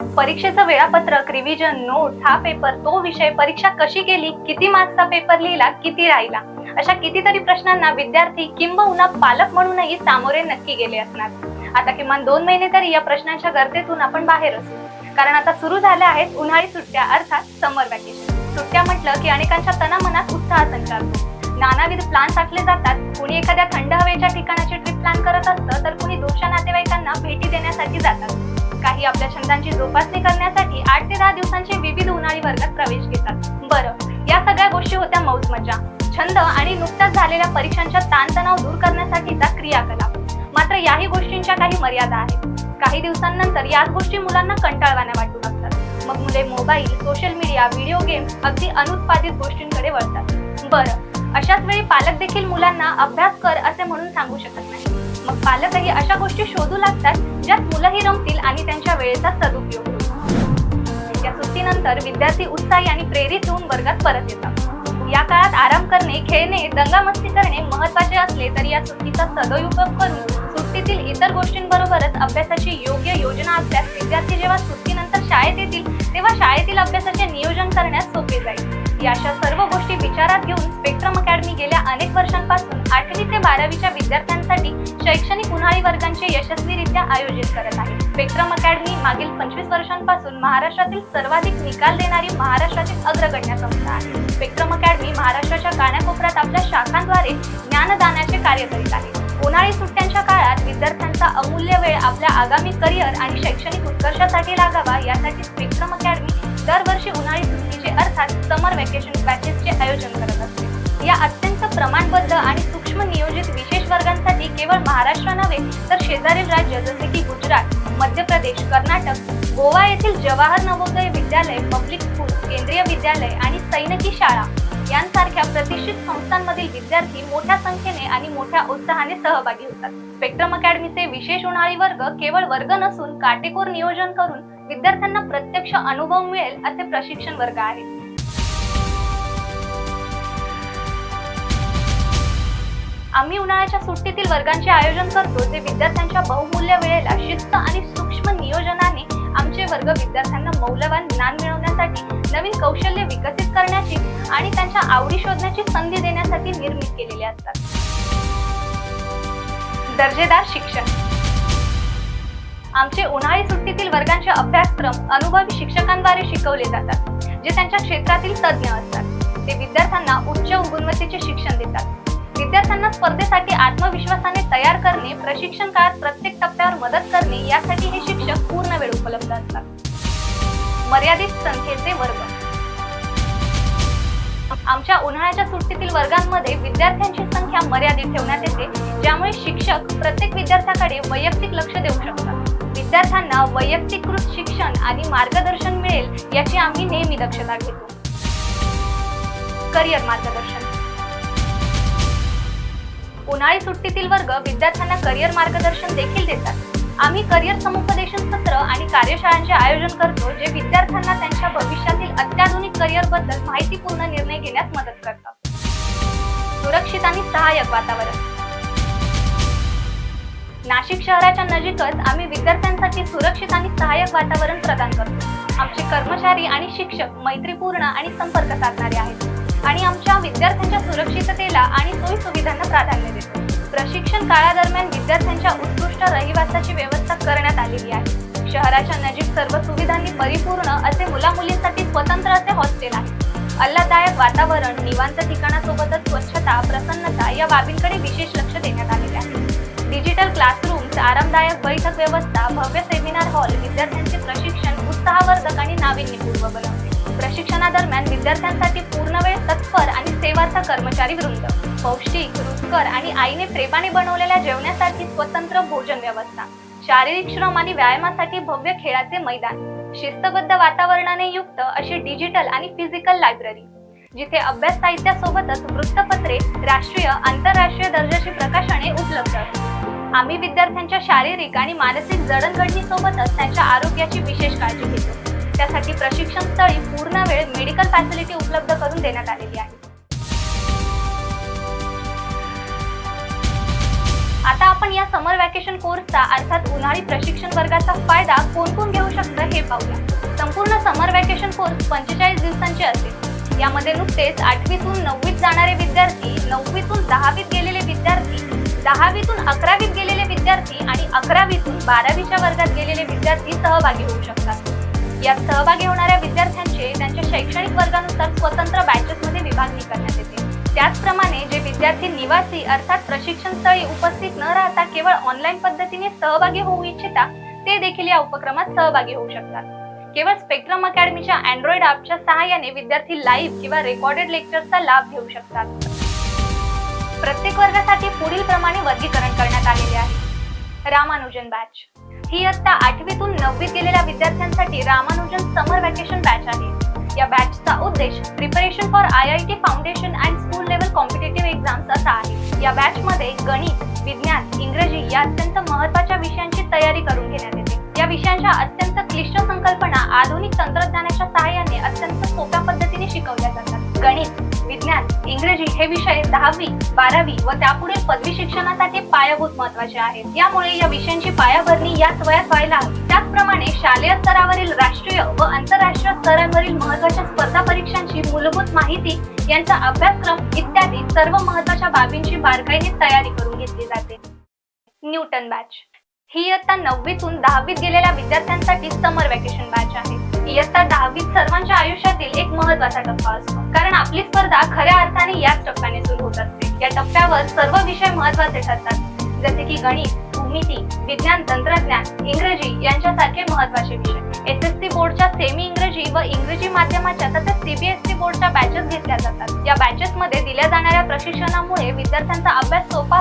परीक्षेचं वेळापत्रक revision notes हा पेपर तो विषय परीक्षा कशी केली किती मार्क्सचा पेपर लिहिला किती राहिला? अशा कितीतरी प्रश्नांना विद्यार्थी किंबहुना पालक म्हणूनही सामोरे नक्की गेले असणार. आता किमान दोन महिने तरी या प्रश्नांच्या गर्दीतून आपण बाहेर असू. कारण आता सुरू झाल्या आहेत उन्हाळी सुट्ट्या अर्थात समर वॅकेशन सुट्ट्या म्हटलं की अनेकांच्या तनामनात उत्साह संचारतो. नानाविध प्लान आखले जातात. कुणी एखाद्या थंड हवेच्या ठिकाणाची ट्रिप प्लॅन करत असतं काही आपल्या छंदांची जोपासणी करण्यासाठी आठ ते दहा दिवसांचे विविध उन्हाळी वर्गात प्रवेश घेतात. बरं या सगळ्या गोष्टी होत्या मौज मजा छंद आणि नुकत्याच झालेल्या परीक्षांच्या ताणतणाव दूर करण्यासाठीचा क्रियाकलाप. मात्र याही गोष्टींच्या काही मर्यादा आहेत. काही दिवसांनंतर याच गोष्टी मुलांना कंटाळवाण्या वाटू लागतात. मग मुले mobile social media video game अगदी अनुत्पादित गोष्टींकडे वळतात. बरं अशाच वेळी पालक देखील मुलांना अभ्यास कर असे म्हणून सांगू शकत नाही मग पालकही अशा गोष्टी शोधू लागतात ज्यात मुलंही रमतील आणि त्यांच्या वेळेचा सदुपयोग होईल. या सुट्टीनंतर विद्यार्थी उत्साही आणि प्रेरित होऊन वर्गात परत येतात. या काळात आराम करणे खेळणे दंगामस्ती करणे महत्त्वाचे असले तरी या सुट्टीचा सदुपयोग करून सुट्टीतील इतर गोष्टींबरोबरच अभ्यासाची योग्य योजना असल्यास विद्यार्थी जेव्हा सुट्टीनंतर शाळेत येतील तेव्हा शाळेतील अभ्यासाचे नियोजन करण्यास सोपे जाईल. या अशा सर्व गोष्टी विचारात घेऊन स्पेक्ट्रम अकॅडमी गेल्या अनेक वर्षांपासून आठवी ते बारावीच्या विद्यार्थ्यांसाठी शैक्षणिक उन्हाळी वर्गांचे यशस्वीरित्या आयोजित करत आहे. स्पेक्ट्रम अकॅडमी मागील पंचवीस वर्षांपासून महाराष्ट्रातील सर्वाधिक निकाल देणारी महाराष्ट्रातील अग्रगण्य संस्था आहे. स्पेक्ट्रम अकॅडमी महाराष्ट्राच्या कानाकोपऱ्यात आपल्या शाखांद्वारे ज्ञानदानाचे कार्य करीत आहे. उन्हाळी सुट्ट्यांच्या काळात विद्यार्थ्यांचा अमूल्य वेळ आपल्या आगामी करिअर आणि शैक्षणिक उत्कर्षासाठी लागावा यासाठी स्पेक्ट्रम अकॅडमी दरवर्षी उन्हाळी सुट्टीचे अर्थात समर व्हॅकेशन बॅचेसचे आयोजन करत असते. या अत्यंत प्रमाणबद्ध आणि सूक्ष्म नियोजित विशेष वर्गांसाठी केवळ महाराष्ट्र नव्हे तर शेजारील राज्य जसे की गुजरात मध्य प्रदेश कर्नाटक गोवा येथील जवाहर नवोदय विद्यालय पब्लिक स्कूल केंद्रीय विद्यालय आणि सैनिकी शाळा यांसारख्या प्रतिष्ठित संस्थांमधील विद्यार्थी मोठ्या संख्येने आणि मोठ्या उत्साहाने सहभागी होतात. स्पेक्ट्रम अकॅडमीचे विशेष उन्हाळी वर्ग केवळ वर्ग नसून काटेकोर नियोजन करून विद्यार्थ्यांना प्रत्यक्ष अनुभव मिळेल असे प्रशिक्षण वर्ग आहेत आम्ही उन्हाळ्याच्या सुट्टीतील वर्गांचे आयोजन करतो जे विद्यार्थ्यांच्या बहुमूल्य वेळेला शिस्त आणि सूक्ष्म नियोजनाने आमचे वर्ग विद्यार्थ्यांना मौल्यवान ज्ञान मिळवण्यासाठी नवीन कौशल्य विकसित करण्याची आणि त्यांच्या आवडी शोधण्याची संधी देण्यासाठी निर्मित केलेले असतात. दर्जेदार शिक्षण. आमचे उन्हाळी सुट्टीतील वर्गांचे अभ्यासक्रम अनुभवी शिक्षकांद्वारे शिकवले जातात जे त्यांच्या क्षेत्रातील तज्ज्ञ असतात. ते विद्यार्थ्यांना उच्च गुणवत्तेचे शिक्षण देतात. विद्यार्थ्यांना स्पर्धेसाठी आत्मविश्वासाने तयार करणे प्रशिक्षण काळात प्रत्येक टप्प्यावर मदत करणे यासाठी हे शिक्षक पूर्ण वेळ उपलब्ध असतात. मर्यादित संख्येचे वर्ग. आमच्या उन्हाळ्याच्या सुट्टीतील वर्गांमध्ये विद्यार्थ्यांची संख्या मर्यादित ठेवण्यात येते ज्यामुळे शिक्षक प्रत्येक विद्यार्थ्याकडे वैयक्तिक लक्ष देऊ शकतात. विद्यार्थ्यांना वैयक्तिकृत शिक्षण आणि मार्गदर्शन मिळेल याची आम्ही नेहमी दक्षता घेतो. करिअर मार्गदर्शन. उन्हाळी सुट्टीतील वर्ग विद्यार्थ्यांना करिअर मार्गदर्शन देखील देतात. आम्ही करिअर समुपदेशन सत्र आणि कार्यशाळांचे आयोजन करतो जे विद्यार्थ्यांना त्यांच्या भविष्यातील अत्याधुनिक करिअरबद्दल माहितीपूर्ण निर्णय घेण्यास मदत करतात. सुरक्षित आणि सहाय्यक वातावरण. नाशिक शहराच्या नजीकच आम्ही विद्यार्थ्यांसाठी सुरक्षित आणि सहाय्यक वातावरण प्रदान करतो. आमचे कर्मचारी आणि शिक्षक मैत्रीपूर्ण आणि संपर्क साधणारे आहेत. आणि आमच्या विद्यार्थ्यांच्या सुरक्षिततेला आणि सोयी सुविधांना प्राधान्य देतो. प्रशिक्षण काळादरम्यान विद्यार्थ्यांच्या उत्कृष्ट रहिवासाची व्यवस्था करण्यात आलेली आहे. शहराच्या नजीक सर्व सुविधांनी परिपूर्ण असे मुला मुलींसाठी स्वतंत्र असे हॉस्टेल आहे. आल्हाददायक वातावरण निवांत ठिकाणासोबतच स्वच्छता प्रसन्नता या बाबींकडे विशेष लक्ष देण्यात आलेले आहे. डिजिटल क्लासरूम्स आरामदायक बैठक व्यवस्था भव्य सेमिनार हॉल विद्यार्थ्यांचे प्रशिक्षण उत्साहवर्धक आणि नाविन्यपूर्व बनवते. प्रशिक्षणादरम्यान विद्यार्थ्यांसाठी पूर्णवेळ तत्पर आणि सेवाचा कर्मचारी वृंद. पौष्टिक रुचकर आणि आईने प्रेमाने बनवलेल्या जेवण्यासाठी स्वतंत्र भोजन व्यवस्था शारीरिक श्रम आणि व्यायामासाठी भव्य खेळाचे मैदान शिस्तबद्ध वातावरणाने युक्त अशी डिजिटल आणि फिजिकल लायब्ररी जिथे अभ्यास साहित्यासोबतच वृत्तपत्रे राष्ट्रीय आंतरराष्ट्रीय दर्जाची प्रकाशने उपलब्ध असतात आम्ही विद्यार्थ्यांच्या शारीरिक आणि मानसिक जडणघडणीसोबतच त्यांच्या आरोग्याची विशेष काळजी घेतो. त्यासाठी प्रशिक्षण स्थळी पूर्ण वेळ मेडिकल फॅसिलिटी उपलब्ध करून देण्यात आलेली आहे. आता आपण या समर व्हॅकेशन कोर्सचा अर्थात उन्हाळी प्रशिक्षण वर्गाचा फायदा कोण कोण घेऊ शकतं हे पाहूया. संपूर्ण समर व्हॅकेशन कोर्स पंचेचाळीस दिवसांचे असेल. यामध्ये नुकतेच आठवीतून नववीत जाणारे विद्यार्थी नववीतून दहावीत गेलेले विद्यार्थी दहावीतून अकरावीत गेलेले विद्यार्थी आणि अकरावीतून बारावीच्या वर्गात गेलेले विद्यार्थी सहभागी होऊ शकतात. यात सहभागी होणाऱ्या विद्यार्थ्यांचे त्यांच्या शैक्षणिक वर्गानुसार स्वतंत्र बॅचेसमध्ये विभागणी करण्यात येते. त्याचप्रमाणे जे विद्यार्थी निवासी अर्थात प्रशिक्षण स्थळी उपस्थित न राहता केवळ ऑनलाईन पद्धतीने सहभागी होऊ इच्छिता ते देखील या उपक्रमात सहभागी होऊ शकतात. केवळ स्पेक्ट्रम अकॅडमीच्या अँड्रॉइड ॲपच्या सहाय्याने विद्यार्थी लाईव्ह किंवा रेकॉर्डेड लेक्चरचा लाभ घेऊ शकतात. प्रत्येक वर्गासाठी पुढील प्रमाणे वर्गीकरण करण्यात आलेले आहे. रामानुजन बॅच ही इयत्ता आठवीतून नववीत गेलेल्या विद्यार्थ्यांसाठी रामानुजन समर वॅकेशन बॅच आहे. या बॅचचा उद्देश preparation for I I T foundation and school level competitive exams असा आहे. या बॅच मध्ये गणित विज्ञान इंग्रजी या अत्यंत महत्त्वाच्या विषयांची तयारी करून घेण्यात येते. या विषयांच्या अत्यंत क्लिष्ट संकल्पना आधुनिक तंत्रज्ञानाच्या सहाय्याने हे विषय दहावी बारावी व त्यापुढील पदवी शिक्षणासाठी पायाभूत महत्त्वाचे आहेत. यामुळे या विषयांची पायाभरणी याच वयात व्हायला त्याचप्रमाणे शालेय स्तरावरील राष्ट्रीय व आंतरराष्ट्रीय स्तरावरील महत्त्वाच्या स्पर्धा परीक्षांची मूलभूत माहिती यांचा अभ्यासक्रम इत्यादी सर्व महत्त्वाच्या बाबींची बारकाईने तयारी करून घेतली जाते. Newton batch. ही इयत्ता नववीतून दहावीत गेलेल्या विद्यार्थ्यांसाठी समर वॅकेशन बॅच आहे. इयत्ता दहावीत सर्वांच्या आयुष्यातील एक महत्त्वाचा टप्पा असतो. कारण आपली स्पर्धा खऱ्या अर्थाने याच टप्प्याने सुरू होत असते. या टप्प्यावर सर्व विषय महत्त्वाचे ठरतात. जसे की गणित भूमिती विज्ञान तंत्रज्ञान इंग्रजी यांच्यासारखे महत्त्वाचे विषय. एस एस सी बोर्डच्या सेमी इंग्रजी व इंग्रजी माध्यमाच्या तसेच सीबीएसई बोर्डच्या बॅचेस घेतल्या जातात. या बॅचेस मध्ये दिल्या जाणाऱ्या प्रशिक्षणामुळे विद्यार्थ्यांचा अभ्यास सोपा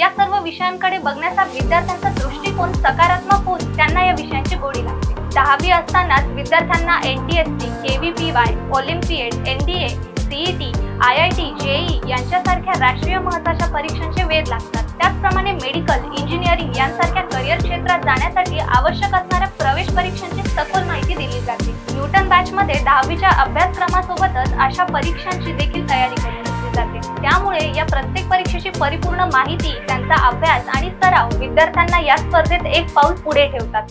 या सर्व विषयांकडे बघण्याचा विद्यार्थ्यांचा दृष्टिकोन सकारात्मक होऊन त्यांना या विषयांची गोडी लागते. दहावी असतानाच विद्यार्थ्यांना N T S C K V P Y olympiad N D A CET I I T JEE यांच्यासारख्या राष्ट्रीय महत्त्वाच्या परीक्षांचे वेध लागतात. त्याचप्रमाणे मेडिकल इंजिनिअरिंग यांसारख्या करिअर क्षेत्रात जाण्यासाठी आवश्यक असणाऱ्या प्रवेश परीक्षांची सखोल माहिती दिली जाते. न्यूटन बॅचमध्ये दहावीच्या अभ्यासक्रमासोबतच अशा परीक्षांची देखील तयारी करून केली जाते. त्यामुळे या प्रत्येक परीक्षेची परिपूर्ण माहिती त्यांचा अभ्यास आणि सराव विद्यार्थ्यांना या स्पर्धेत एक पाऊल पुढे ठेवतात.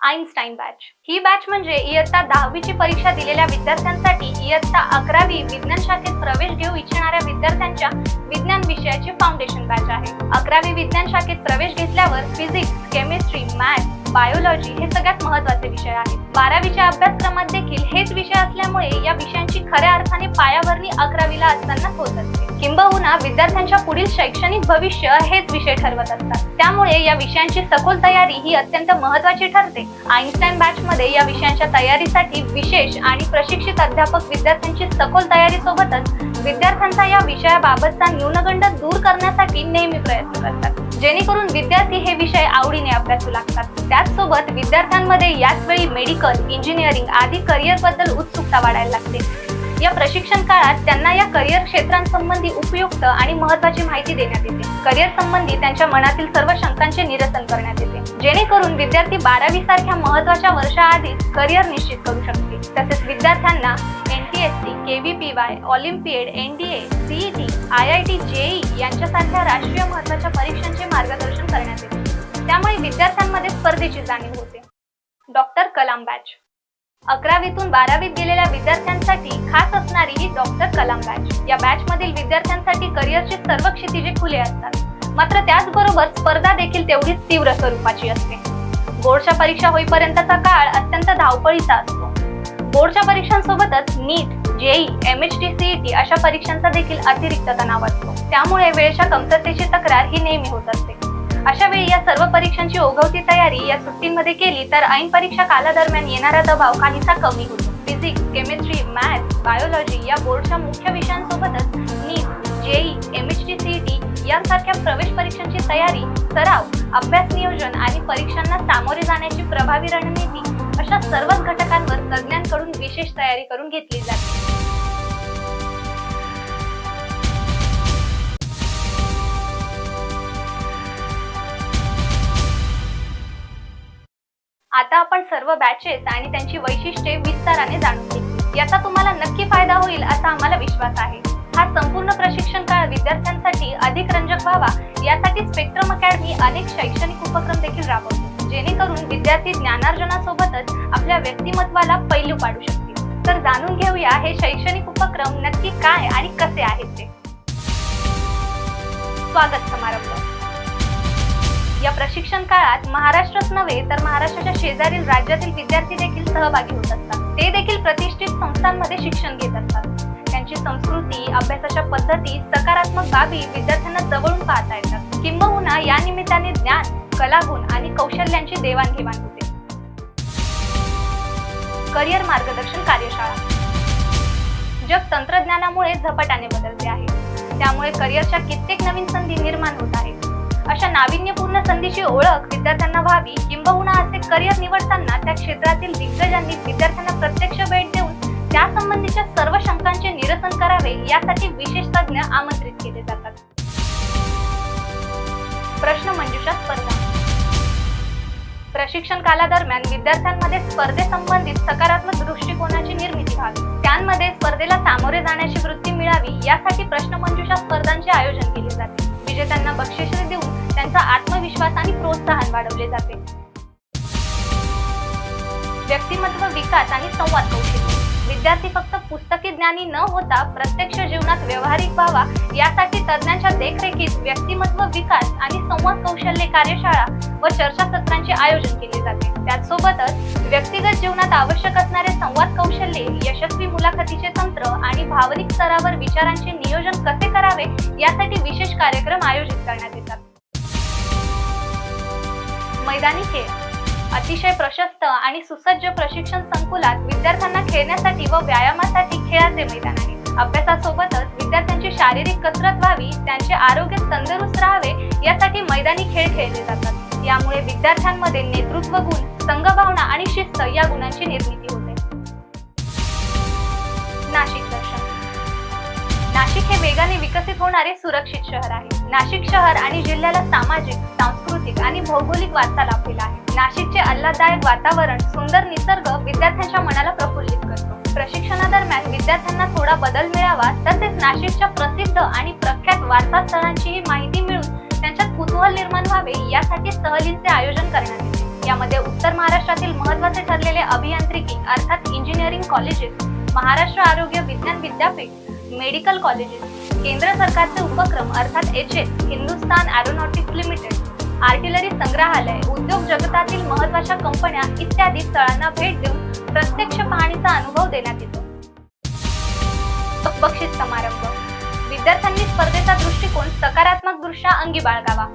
Einstein batch. ही बॅच म्हणजे इयत्ता दहावीची परीक्षा दिलेल्या विद्यार्थ्यांसाठी इयत्ता अकरावी विज्ञान शाखेत प्रवेश घेऊ इच्छिणाऱ्या विद्यार्थ्यांच्या विज्ञान विषयाची फाउंडेशन बॅच आहे. अकरावी विज्ञान शाखेत प्रवेश घेतल्यावर फिजिक्स केमिस्ट्री मॅथ्स बायोलॉजी हे सगळ्यात महत्त्वाचे विषय आहेत. बारावीच्या अभ्यासक्रमात देखील हेच विषय असल्यामुळे या विषयांची खऱ्या अर्थाने पायाभरणी अकरावीला असताना होत असते. किंबहुना विद्यार्थ्यांच्या पुढील शैक्षणिक भविष्य हेच विषय ठरवत असतात. त्यामुळे या विषयांची सखोल तयारी ही अत्यंत महत्वाची ठरते. आईन्स्टाईन बॅच मध्ये या विषयांच्या तयारीसाठी विशेष आणि प्रशिक्षित अध्यापक विद्यार्थ्यांची सखोल तयारी सोबतच विद्यार्थ्यांचा या विषयाबाबतचा न्यूनगंड दूर करण्यासाठी नेहमी प्रयत्न करतात. जेणेकरून विद्यार्थी हे विषय आवडीने अभ्यासू लागतात. त्याचसोबत विद्यार्थ्यांमध्ये याच वेळी मेडिकल इंजिनिअरिंग आदी करिअरबद्दल उत्सुकता वाढायला लागते. या प्रशिक्षण काळात त्यांना या करिअर क्षेत्रांसंबंधी उपयुक्त आणि महत्वाची माहिती देण्यात येते. करिअर संबंधी त्यांच्या मनातील सर्व शंकांचे निरसन करण्यात येते. जेणेकरून विद्यार्थी बारावी सारख्या महत्त्वाच्या वर्षाआधीच करिअर निश्चित करू शकतील. तसेच विद्यार्थ्यांना N KVPY olympiad NDA olympiad CET I I T JEE यांच्यासारख्या राष्ट्रीय महत्त्वाच्या परीक्षांचे मार्गदर्शन करण्यात येते. त्यामुळे विद्यार्थ्यांमध्ये स्पर्धेची जाणीव होते. Doctor Kalam batch. अकरावीतून बारावीत गेलेल्या विद्यार्थ्यांसाठी खास असणारी ही डॉक्टर कलाम बॅच. या बॅच मधील विद्यार्थ्यांसाठी करिअरचे सर्व क्षितिजे खुले असतात. मात्र त्याचबरोबर स्पर्धा देखील तेवढीच तीव्र स्वरूपाची असते. बोर्डच्या परीक्षा होईपर्यंतचा काळ अत्यंत धावपळीचा असतो. बोर्डच्या परीक्षांसोबतच NEET JEE M H T CET अशा परीक्षांचा देखील अतिरिक्त तणाव असतो. त्यामुळे वेळेच्या कमतरतेची तक्रार ही नेहमी होत असते. अशा वेळी या सर्व परीक्षांची ओघवती तयारी या सुट्टींमध्ये केली तर ऐन परीक्षा कालादरम्यान येणारा दबाव काहीसा कमी होतो. फिजिक्स केमिस्ट्री मॅथ्स बायोलॉजी या बोर्डच्या मुख्य विषयांसोबतच NEET JEE M H T CET यांसारख्या प्रवेश परीक्षांची तयारी सराव अभ्यास नियोजन आणि परीक्षांना सामोरे जाण्याची प्रभावी रणनीती अशा सर्वच घटकांवर तज्ज्ञांकडून विशेष तयारी करून घेतली जाते. आता आपण सर्व बॅचेस आणि त्यांची वैशिष्ट्ये विस्ताराने जाणून घेतली याचा तुम्हाला नक्की फायदा होईल असा आम्हाला विश्वास आहे. हा संपूर्ण प्रशिक्षण काळ विद्यार्थ्यांसाठी अधिक रंजक व्हावा यासाठी स्पेक्ट्रम अकॅडमी अनेक शैक्षणिक उपक्रम देखील राबवतो. जेणेकरून विद्यार्थी ज्ञानार्जनासोबतच आपल्या व्यक्तिमत्वाला पैलू पाडू शकतील. तर जाणून घेऊया हे शैक्षणिक उपक्रम नक्की काय आणि कसे आहेत ते. स्वागत समारंभ. या प्रशिक्षण काळात महाराष्ट्रच नव्हे तर महाराष्ट्राच्या शेजारील राज्यातील विद्यार्थी देखील सहभागी होत असतात. ते देखील प्रतिष्ठित संस्थांमध्ये शिक्षण घेत असतात. त्यांची संस्कृती अभ्यासाच्या पद्धती सकारात्मक बाबी विद्यार्थ्यांना जवळून पाहता येतात. किंबहुना या निमित्ताने ज्ञान कलागुण आणि कौशल्यांची देवाणघेवाण होते. करिअर मार्गदर्शन कार्यशाळा. जग तंत्रज्ञानामुळे झपाट्याने बदलते आहे. त्यामुळे करिअरच्या कित्येक नवीन संधी निर्माण होत आहेत. अशा नाविन्यपूर्ण संधीची ओळख विद्यार्थ्यांना व्हावी किंबहुना असे करिअर निवडताना त्या क्षेत्रातील दिग्गजांनी विद्यार्थ्यांना प्रत्यक्ष भेट देऊन त्यासंबंधीच्या सर्व शंकांचे निरसन करावे यासाठी विशेष तज्ञ आमंत्रित केले जातात. प्रश्न मंजुषा स्पर्धा. प्रशिक्षण कालादरम्यान विद्यार्थ्यांमध्ये स्पर्धेसंबंधित सकारात्मक दृष्टिकोनाची निर्मिती व्हावी. त्यांमध्ये स्पर्धेला सामोरे जाण्याची वृत्ती मिळावी यासाठी प्रश्नमंजुषा स्पर्धांचे आयोजन केले जाते. विजेत्यांना बक्षिसे देऊन त्यांचा आत्मविश्वास आणि प्रोत्साहन वाढवले जाते. व्यक्तिमत्व विकास आणि संवाद कौशल्य. विद्यार्थी फक्त पुस्तकी ज्ञानी न होता प्रत्यक्ष जीवनात व्यवहारिक व्हावा यासाठी तज्ज्ञांच्या देखरेखीत व्यक्तिमत्व विकास आणि संवाद कौशल्य कार्यशाळा व चर्चासत्रांचे आयोजन केले जाते. त्याचसोबतच व्यक्तिगत जीवनात आवश्यक असणारे संवाद कौशल्ये यशस्वी मुलाखतीचे तंत्र आणि भावनिक स्तरावर विचारांचे नियोजन कसे करावे यासाठी विशेष कार्यक्रम आयोजित करण्यात येतात. मैदानी खेळ अतिशय प्रशस्त आणि सुसज्ज प्रशिक्षण संकुलात विद्यार्थ्यांना खेळण्यासाठी व व्यायामासाठी खेळाचे मैदान आहे. अभ्यासासोबतच विद्यार्थ्यांची शारीरिक कसरत व्हावी त्यांचे आरोग्य तंदुरुस्त राहावे यासाठी मैदानी खेळ खेळले जातात. यामुळे विद्यार्थ्यांमध्ये नेतृत्व गुण संघभावना आणि शिस्त या गुणांची निर्मिती होते. वेगाने विकसित होणारे सुरक्षित शहर आहे. नाशिक शहर आणि जिल्ह्याला सामाजिक सांस्कृतिक आणि भौगोलिक वारसा लाभलेला आहे. नाशिकचे आल्हाददायक वातावरण सुंदर निसर्ग विद्यार्थ्यांच्या मनाला प्रफुल्लित करतो. प्रशिक्षणादरम्यान विद्यार्थ्यांना थोडा बदल मिळावा तसेच नाशिकच्या प्रसिद्ध आणि प्रख्यात वारसा स्थळांचीही माहिती मिळून त्यांच्यात कुतूहल निर्माण व्हावे यासाठी सहलींचे आयोजन करण्यात येते. यामध्ये उत्तर महाराष्ट्रातील महत्त्वाचे ठरलेले अभियांत्रिकी अर्थात इंजिनिअरिंग कॉलेजेस महाराष्ट्र आरोग्य विज्ञान विद्यापीठ मेडिकल कॉलेजेस केंद्र सरकारचे उपक्रम अर्थात H S Hindustan aeronautics limited artillery संग्रहालय उद्योग जगतातील महत्त्वाच्या कंपन्या इत्यादी स्थळांना भेट देऊन प्रत्यक्ष पाहणीचा अनुभव देण्यात येतो. बक्षीस समारंभ. विद्यार्थ्यांनी स्पर्धेचा दृष्टिकोन सकारात्मक दृष्ट्या अंगी बाळगावा.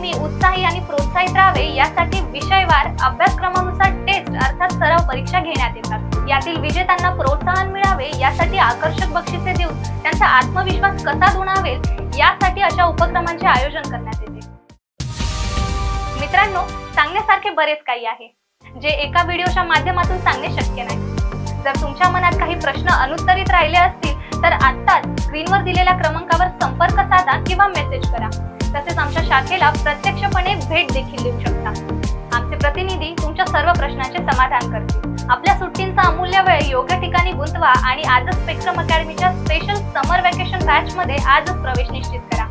नेहमी उत्साही आणि प्रोत्साहित राहावे यासाठी विषयवार अभ्यासक्रमानुसार टेस्ट अर्थात सराव परीक्षा घेण्यात येतात. यातील विजेत्यांना प्रोत्साहन मिळावे यासाठी आकर्षक बक्षिसे देऊन त्यांचा आत्मविश्वास कसा दुणावेल यासाठी अशा उपक्रमांचे आयोजन करण्यात येते. मित्रांनो सांगण्यासारखे बरेच काही आहे जे एका व्हिडिओच्या माध्यमातून सांगणे शक्य नाही. जर तुमच्या मनात काही प्रश्न अनुत्तरित राहिले असतील तर आत्ताच स्क्रीनवर दिलेल्या क्रमांकावर करा किंवा मेसेज करा. तसेच आमच्या शाखेला प्रत्यक्षपणे भेट देखील देऊ शकता. आमचे प्रतिनिधी तुमच्या सर्व प्रश्नांचे समाधान करतील. आपल्या सुट्टींचा अमूल्य वेळ योग्य ठिकाणी गुंतवा आणि आजच स्पेक्ट्रम अकॅडमीच्या स्पेशल समर व्हॅकेशन बॅच मध्ये आजच प्रवेश निश्चित करा.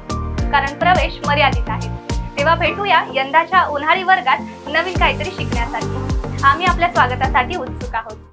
कारण प्रवेश मर्यादित आहे. तेव्हा भेटूया यंदाच्या उन्हाळी वर्गात नवीन काहीतरी शिकण्यासाठी. आम्ही आपल्या स्वागतासाठी उत्सुक आहोत.